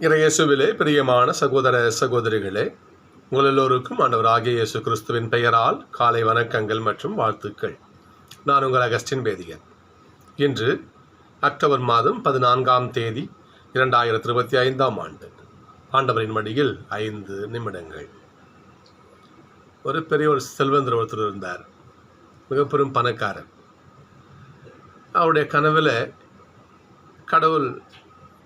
இறையேசுவிலே பிரியமான சகோதர சகோதரிகளே உங்கள் எல்லோருக்கும் ஆண்டவராகிய இயேசு கிறிஸ்துவின் பெயரால் காலை வணக்கங்கள் மற்றும் வாழ்த்துக்கள். நான் உங்கள் அகஸ்டின் பேதியன் இன்று அக்டோபர் மாதம் பதினான்காம் தேதி இரண்டாயிரத்தி இருபத்தி ஐந்தாம் ஆண்டு. ஆண்டவரின் மடியில் ஐந்து நிமிடங்கள். ஒரு பெரிய ஒரு செல்வந்தர் ஒருத்தர் இருந்தார். மிக பெரும் பணக்காரர். அவருடைய கனவில் கடவுள்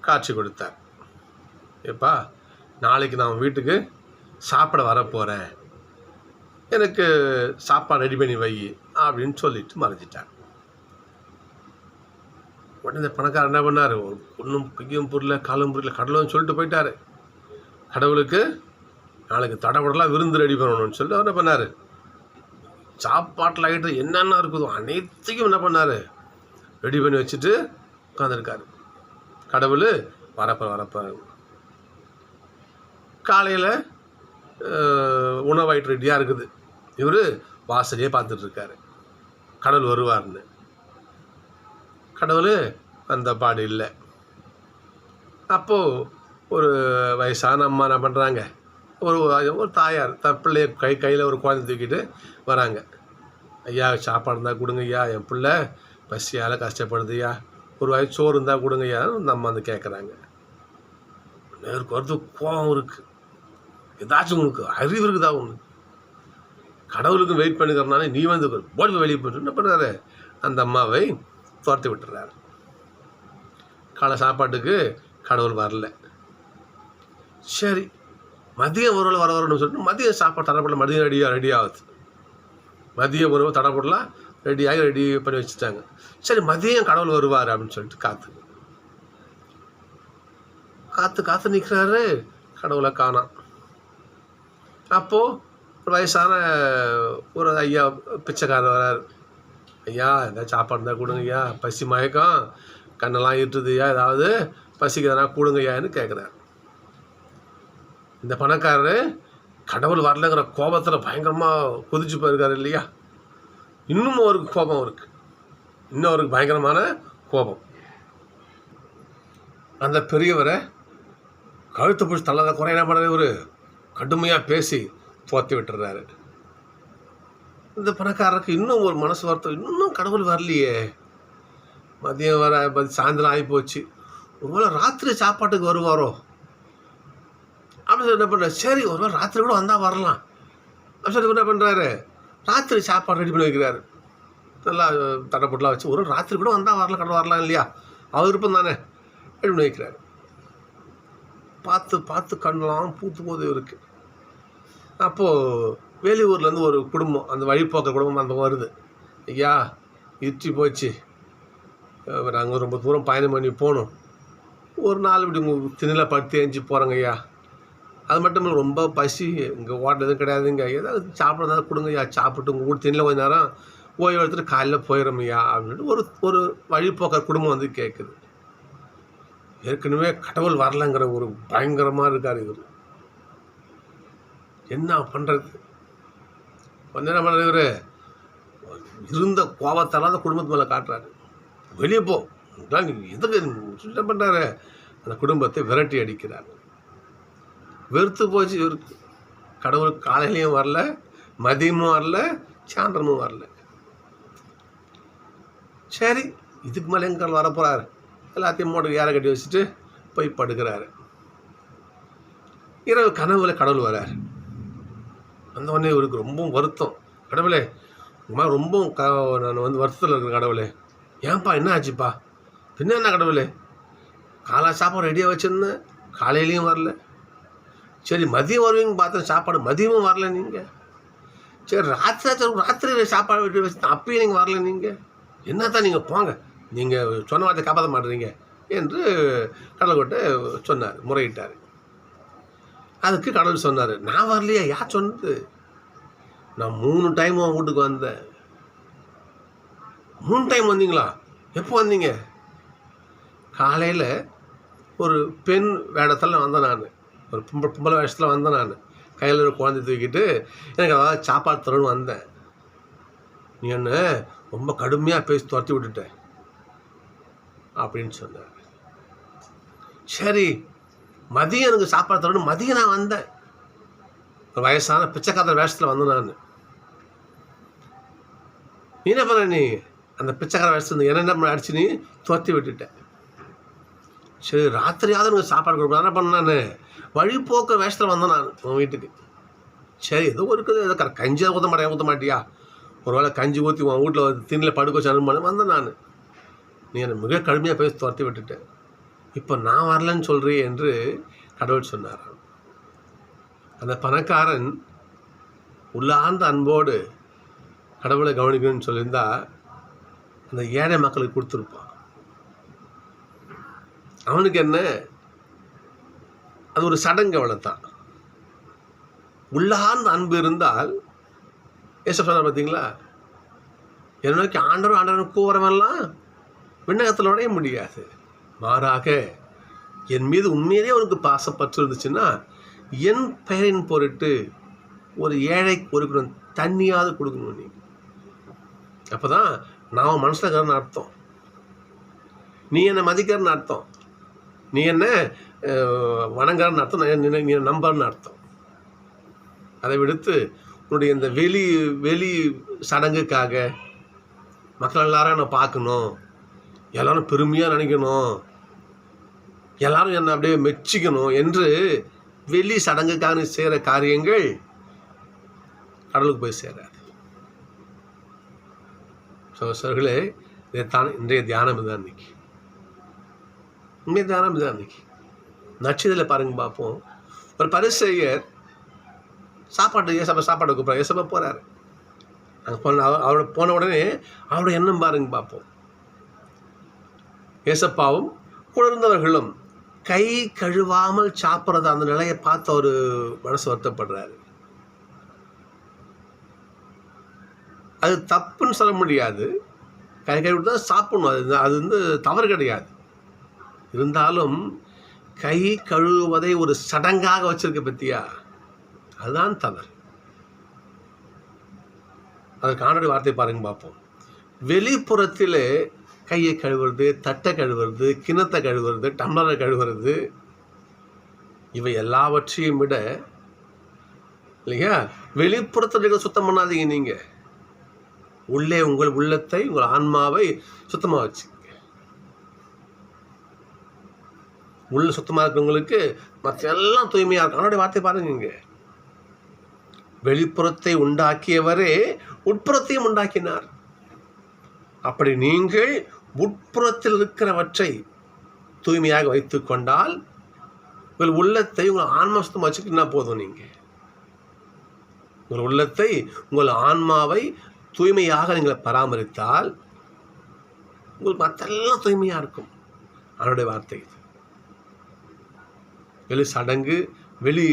காட்சி கொடுத்தார். ஏப்பா நாளைக்கு நான் வீட்டுக்கு சாப்பிட வரப்போகிறேன் எனக்கு சாப்பாடு ரெடி பண்ணி வை அப்படின்னு சொல்லிட்டு மறைஞ்சிட்டார் உடனே இந்த பணக்காரர் என்ன பண்ணார்? ஒன்றும் கையும் புரியல காலும் புரியல கடலும் சொல்லிட்டு போயிட்டாரு. கடவுளுக்கு நாளைக்கு தடபடலாம் விருந்து ரெடி பண்ணணும்னு சொல்லிட்டு அவர் என்ன பண்ணார்? சாப்பாட்டில் ஆகிட்டு என்னென்ன இருக்குதோ அனைத்தையும் என்ன பண்ணார்? ரெடி பண்ணி வச்சுட்டு உட்காந்துருக்காரு கடவுள் வரப்போ வரப்போ காலையில் உணவாயிட்டு ரெடியாக இருக்குது. இவர் வாசலையே பார்த்துட்ருக்காரு கடவுள் வருவார்னு. கடவுள் அந்த பாடு இல்லை. அப்போது ஒரு வயசான அம்மா என்ன பண்ணுறாங்க ஒரு ஒரு தாயார் த பிள்ளைய கை கையில் ஒரு குழந்தை தூக்கிட்டு வராங்க. ஐயா சாப்பாடு இருந்தால் கொடுங்க ஐயா என் பிள்ளை பசியால் கஷ்டப்படுதுய்யா. ஒரு வாய் சோறு இருந்தால் கொடுங்க ஐயா அந்த அம்மா வந்து கேட்குறாங்க நேருக்கு வருது கோபம் இருக்குது ஏதாச்சும் உனக்கு அறிவு இருக்குதா ஒன்று கடவுளுக்கும் வெயிட் பண்ணிக்கிறனால நீ வந்து போட்டு வெளியே போயிட்டு என்ன பண்ணுறாரு அந்த அம்மாவை துரத்தி விட்டுறாரு. காலை சாப்பாட்டுக்கு கடவுள் வரல. சரி மதியம் உறவில் வர வரணும்னு சொல்லிட்டு மதியம் சாப்பாடு தடப்படல மதியம் ரெடியாக ரெடி ஆகுது. மதிய உணவு தடப்படலாம் ரெடியாகி ரெடி பண்ணி வச்சுட்டாங்க. சரி மதியம் கடவுள் வருவார் அப்படின்னு சொல்லிட்டு காத்து. காத்து காத்து நிற்கிறாரு கடவுளை காணாம். அப்போது ஒரு வயசான ஒரு ஐயா பிச்சைக்காரர் வரார். ஐயா ஏதாவது சாப்பாடு இருந்தால் கொடுங்க ஐயா பசி மயக்கம். கண்ணெல்லாம் இருட்டுதுயா ஏதாவது பசிக்கு கொடுங்க ஐயான்னு கேட்குறாரு இந்த பணக்காரர் கடவுள் வரலங்கிற கோபத்தில் பயங்கரமாக கொதிச்சு போயிருக்காரு இல்லையா? இன்னும் அவருக்கு கோபம் அவருக்கு இன்னும் அவருக்கு பயங்கரமான கோபம். அந்த பெரியவரை கழுத்து பிடிச்சி தள்ளாத குறை என்ன பண்ணுறது இவர்? கடுமையாக பேசி போத்தி விட்டுறாரு. இந்த பணக்காரருக்கு இன்னும் ஒரு மனசு வருத்தம். இன்னும் கடவுள் வரலையே. மதியம் வர சாயந்தரம் ஆகி போச்சு. ஒருவேளை ராத்திரி சாப்பாட்டுக்கு வருவாரோ? அப்படின்னு என்ன பண்ணுறாரு சரி ஒருவேளை ராத்திரி கூட வந்தால் வரலாம். அப்படின்னு சொல்லி என்ன பண்ணுறாரு ராத்திரி சாப்பாடு ரெடி பண்ணி வைக்கிறாரு. நல்லா தடப்பட்டுலாம் வச்சு ஒரு ராத்திரி கூட வந்தால் வரலாம் கடவுள் வரலாம் இல்லையா? அவர் விருப்பம் தானே. ரெடி பண்ணி வைக்கிறாரு. பார்த்து பார்த்து கண்ணெலாம் பூத்து போது இருக்கு அப்போது வெளியூர்லேருந்து ஒரு குடும்பம் அந்த வழிபோக்க குடும்பம் அந்த வருது. ஐயா இற்றி போச்சு. நாங்கள் ரொம்ப தூரம் பயணம் பண்ணி போகணும் ஒரு நாள் இப்படி உங்கள் திண்ணில் படுத்து எஞ்சி போகிறோங்க ஐயா. அது மட்டும் இல்லை ரொம்ப பசி இங்கே ஓட்டல் எதுவும் கிடையாதுங்க ஏதாவது சாப்பிட கொடுங்க ஐயா. சாப்பிட்டு உங்கள் கூட திண்ணில் கொஞ்ச நேரம் ஓய்வு எடுத்துகிட்டு காலையில் போயிடும் ஐயா அப்படின்ட்டு ஒரு ஒரு வழிபோக்கர் குடும்பம் வந்து கேட்குது ஏற்கனவே கடவுள் வரலங்கிற ஒரு பயங்கரமாக இருக்கார் இவர். என்ன பண்ணுறது கொஞ்ச நேரம் பண்ணுற இவர் இருந்த கோபத்தால் அந்த குடும்பத்து மேலே காட்டுறாரு. வெளியே போ. நீ எதுக்கு என்ன பண்ணுறாரு அந்த குடும்பத்தை விரட்டி அடிக்கிறார். வெறுத்து போச்சு இவருக்கு. கடவுள் காலையிலையும் வரல மதியமும் வரல சாயந்தரமும் வரல. சரி இதுக்கு மேலே எங்கள் வரப்போகிறாரு எல்லாத்தையும் மூட்டை ஏற கட்டி வச்சுட்டு போய் படுக்கிறாரு. இரவு கனவுல கடவுள் வரார். அந்த உடனே இவருக்கு ரொம்பவும் வருத்தம். கடவுளே இந்த ரொம்பவும் க நான் வந்து வருத்தத்தில் இருக்கிறேன் கடவுளே. ஏன்பா என்ன ஆச்சுப்பா? பின்ன என்ன கடவுளே? காலை சாப்பாடு ரெடியாக வச்சுருந்தேன் காலையிலையும் வரல. சரி மதியம் வருவீங்க பார்த்தேன் சாப்பாடு மதியமும் வரல நீங்கள் சரி ராத்திரி ராத்திரி சாப்பாடு வெட்டி வச்சு அப்பயும் நீங்கள் வரல நீங்கள் என்னத்தான் நீங்கள் போங்க. நீங்கள் சொன்ன வார்த்தை காப்பாற்ற மாட்டேறீங்க என்று கடவுள்கிட்ட சொன்னார் முறையிட்டார். அதுக்கு கடவுள் சொன்னார் நான் வரலையா யார் சொன்னது? நான் மூணு டைம் உன் வீட்டுக்கு வந்தேன். மூணு டைம் வந்தீங்களா? எப்போ வந்தீங்க? காலையில் ஒரு பெண் வேடத்தில் வந்தேன் நான். ஒரு பொம்பளை பொம்பளை வேஷத்தில் வந்தேன் நான். கையில் ஒரு குழந்தை தூக்கிட்டு எனக்கு அதாவது சாப்பாடு தரணும்னு வந்தேன். நீ என்ன ரொம்ப கடுமையாக பேசி துரத்தி விட்டுட்டேன் அப்படின்னு சொன்னார். சரி மதியம் எனக்கு சாப்பாடு தரணும். மதியம் நான் வந்தேன். ஒரு வயசான பிச்சைக்காரர் வேஷத்தில் வந்தேன் நான். நீ என்ன பண்ண நீ? அந்த பிச்சைக்கார வேஷத்தில் என்ன என்ன பண்ண அடிச்சு நீ துரத்தி விட்டுட்டேன் சரி ராத்திரியாவது எனக்கு சாப்பாடு கொடுக்கணும். என்ன பண்ண நான்? வழிபோக்க வேஷத்தில் வந்தேன் நான் உன் வீட்டுக்கு. சரி ஏதோ இருக்குது ஏதோ க- கஞ்சி ஊற்ற மாட்டேன் ஊற்ற மாட்டியா? ஒரு வேளை கஞ்சி ஊற்றி உன் வீட்டில் திண்ணில் படுக்க வச்சு அனுப்பி வந்தேன் நான். நீ என்னை மிக கடுமையாக பேசி துரத்தி விட்டுட்டேன் இப்போ நான் வரலன்னு சொல்கிறீ என்று கடவுள் சொன்னார். அந்த பணக்காரன் உள்ளார்ந்த அன்போடு கடவுளை கவனிக்கணும்னு சொல்லியிருந்தா அந்த ஏழை மக்களுக்கு கொடுத்துருப்பான். அவனுக்கு என்ன? அது ஒரு சடங்கு அவ்வளோதான் உள்ளார்ந்த அன்பு இருந்தால் ஏசப் சொன்னார் பார்த்தீங்களா என்னோட ஆண்டவன் ஆண்டவன் கூவுறவன்லாம் விண்ணகத்தில் நுழைய முடியாது. மாறாக என் மீது உண்மையிலேயே உனக்கு பாசப்பற்று இருந்துச்சுன்னா என் பெயரின் பொருட்டு ஒரு ஏழைக்கு ஒரு குடம் தண்ணியாவது கொடுக்கணும் நீ. அப்போ தான் நான் மனசில் இருக்கிறன்னு அர்த்தம். நீ என்னை மதிக்கிறன்னு அர்த்தம். நீ என்ன வணங்குறன்னு அர்த்தம் நீ நீ நம்புறன்னு அர்த்தம். அதை விடுத்து உன்னுடைய இந்த வெளி வெளி சடங்குக்காக மக்கள் எல்லாரும் என்னை பார்க்கணும். எல்லாரும் பெருமையாக நினைக்கணும். எல்லாரும் என்னை அப்படியே மெச்சிக்கணும் என்று வெளி சடங்குக்காக செய்கிற காரியங்கள் கடலுக்கு போய் சேராது. சோசர்களே இதைத்தான் இன்றைய தியானம் இதுதான் இன்னைக்கு. இன்றைய தியானம் இதுதான் இன்னைக்கு. நச்சுதலை பாருங்க பார்ப்போம். ஒரு பரிசெய்யர் சாப்பாட்டு ஏசப்பா சாப்பாடு கூப்பிட்றாரு ஏசப்பா போகிறாரு அங்கே போன அவரோட போன உடனே அவரோட எண்ணம் பாருங்க பார்ப்போம். ஏசப்பாவும் கூட இருந்தவர்களும் கை கழுவாமல் சாப்பிட்றது அந்த நிலையை பார்த்து ஒரு மனசு வருத்தப்படுறாரு. அது தப்புன்னு சொல்ல முடியாது. கை கழுவி தான் சாப்பிடணும். அது அது வந்து தவறு கிடையாது. இருந்தாலும் கை கழுவுவதை ஒரு சடங்காக வச்சிருக்க பத்தியா? அதுதான் தவறு. அதற்கு ஆண்டோட வார்த்தை பாருங்க பார்ப்போம். வெளிப்புறத்திலே கையை கழுவுறது தட்டை கழுவுறது கிணத்தை கழுவுறது டம்ளரை கழுவுறது இவை எல்லாவற்றையும் விட இல்லையா? வெளிப்புறத்தில் இருக்க சுத்தம் பண்ணாதீங்க நீங்க. உள்ளே உங்கள் உள்ளத்தை உங்கள் ஆன்மாவை சுத்தமாக வச்சு உள்ள சுத்தமாக இருக்கிறவங்களுக்கு மற்ற எல்லாம் தூய்மையாக இருக்கும். அவனுடைய வார்த்தை பாருங்க இங்கே வெளிப்புறத்தை உண்டாக்கியவரே உட்புறத்தையும் உண்டாக்கினார். அப்படி நீங்கள் உட்புறத்தில் இருக்கிறவற்றை தூய்மையாக வைத்து கொண்டால் உங்கள் உள்ளத்தை உங்கள் ஆன்மா சுத்தமாக வச்சுக்கிட்டா போதும் நீங்கள் உங்கள் உள்ளத்தை உங்கள் ஆன்மாவை தூய்மையாக நீங்கள் பராமரித்தால் உங்களுக்கு மற்றெல்லாம் தூய்மையாக இருக்கும். அவனுடைய வார்த்தை இது. வெளி சடங்கு வெளி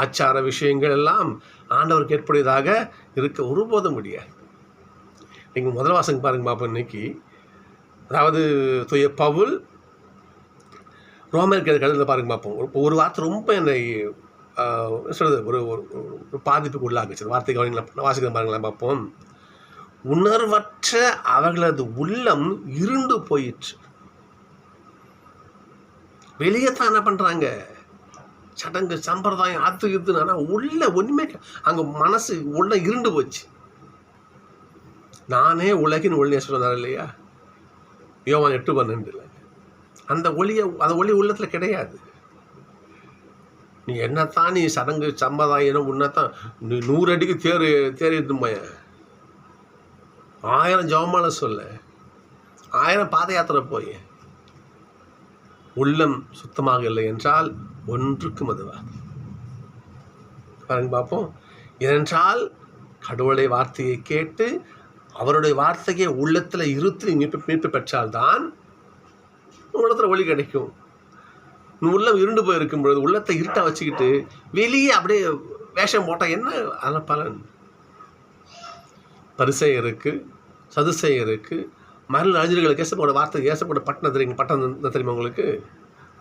ஆச்சார விஷயங்கள் எல்லாம் ஆண்டவருக்கு ஏற்புடையதாக இருக்க ஒருபோதும் முடியாது. நீங்கள் முதல் வாசங்க பாருங்க பாப்போம் இன்னைக்கு. அதாவது தூய பவுல் ரோமர் கழுத பாருங்க பார்ப்போம். ஒரு ஒரு வார்த்தை ரொம்ப என்னை சொல்கிறது ஒரு ஒரு பாதிப்புக்கு உள்ளாக்குச்சு. அந்த வார்த்தை கவனிங்களா? வாசிக்கிற பாருங்களேன் பார்ப்போம். உணர்வற்ற அவர்களது உள்ளம் இருண்டு போயிற்று. வெளியே தான் என்ன பண்ணுறாங்க சடங்கு சம்பிரதாயம் அது இதுன்னு. ஆனால் உள்ள ஒன்றுமே அங்கே மனசு உள்ள இருண்டு போச்சு. நானே உலகின் ஒளியை சொன்னார் இல்லையா? யோவான் எட்டு பன்னெண்டில். அந்த ஒளியை அந்த ஒளி உள்ளத்தில் கிடையாது. நீ என்னத்தான் நீ சடங்கு சம்பிரதாயம் உன்னத்தான் நீ நூறு அடிக்கு தேர் தேர் எடுத்துமைய ஆயிரம் ஜவமால சொல்ல. ஆயிரம் பாத யாத்திரை போய். உள்ளம் சுத்தமாக இல்லை என்றால் ஒன்றுக்கும் அதுவாது பாருங்க பார்ப்போம். ஏனென்றால் கடவுளை வார்த்தையை கேட்டு அவருடைய வார்த்தையை உள்ளத்தில் இருத்தி மீட்பு மீட்பு பெற்றால்தான் உள்ளத்தில் ஒளி கிடைக்கும். உள்ளம் இருண்டு போயிருக்கும் பொழுது உள்ளத்தை இருட்டாக வச்சுக்கிட்டு வெளியே அப்படியே வேஷம் போட்டால் என்ன அதனால் பலன்? பரிசெயருக்கு சதுசெயருக்கு மரண அறிஞர்களுக்கு ஏசப்போட வார்த்தை ஏசப்போட பட்டணம் தெரியுங்க பட்டணம் தெரியுமா உங்களுக்கு?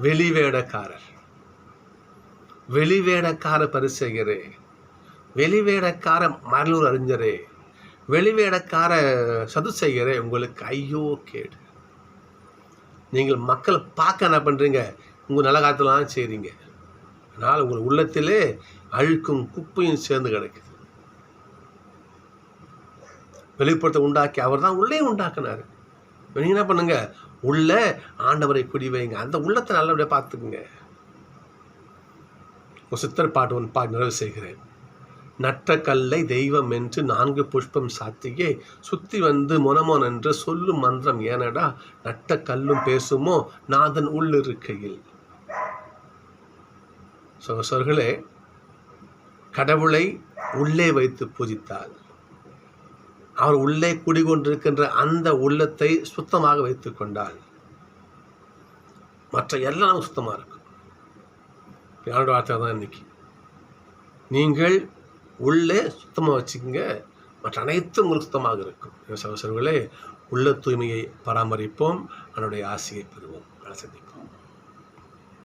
வெளிவேடக்காரர். வெளிவேடக்கார பரிசெயரே. வெளிவேடக்கார மரலூர் அறிஞரே. வெளிவேடக்கார சதுசெய்யரே உங்களுக்கு ஐயோ கேடு. நீங்கள் மக்களை பார்க்க என்ன பண்ணுறீங்க உங்கள் நல்ல காலத்துலாம் செய்கிறீங்க அதனால் உங்கள் உள்ளத்திலே அழுக்கும் குப்பையும் சேர்ந்து கிடக்குது. வெளிப்புறத்தை உண்டாக்கி அவர் தான் உள்ளே உண்டாக்குனார். நீங்கள் என்ன பண்ணுங்க? உள்ள ஆண்டவரை குடி வைங்க. அந்த உள்ளத்தை நல்லபடியாக பார்த்துக்குங்க. ஒரு சித்தர் பாட்டு ஒன்று பா நிறைவு செய்கிறேன். நற்ற கல்லை தெய்வம் என்று நான்கு புஷ்பம் சாத்தியே சுத்தி வந்து மொனமோன் என்று சொல்லும் மந்திரம் ஏனடா? நட்ட கல்லும் பேசுமோ? நாதன் உள்ளிருக்கையில். சொர்களே கடவுளை உள்ளே வைத்து பூஜித்தால் அவர் உள்ளே குடிகொண்டிருக்கின்ற அந்த உள்ளத்தை சுத்தமாக வைத்துக் கொண்டால் மற்ற எல்லாம் சுத்தமாக இருக்கும். யாரோட வார்த்தை தான் இன்னைக்கு. நீங்கள் உள்ளே சுத்தமாக வச்சுக்கோங்க. மற்ற அனைத்தும் உங்களுக்கு சுத்தமாக இருக்கும். சகோதரர்களே உள்ள தூய்மையை பராமரிப்போம். அதனுடைய ஆசையை பெறுவோம். சந்திப்போம்.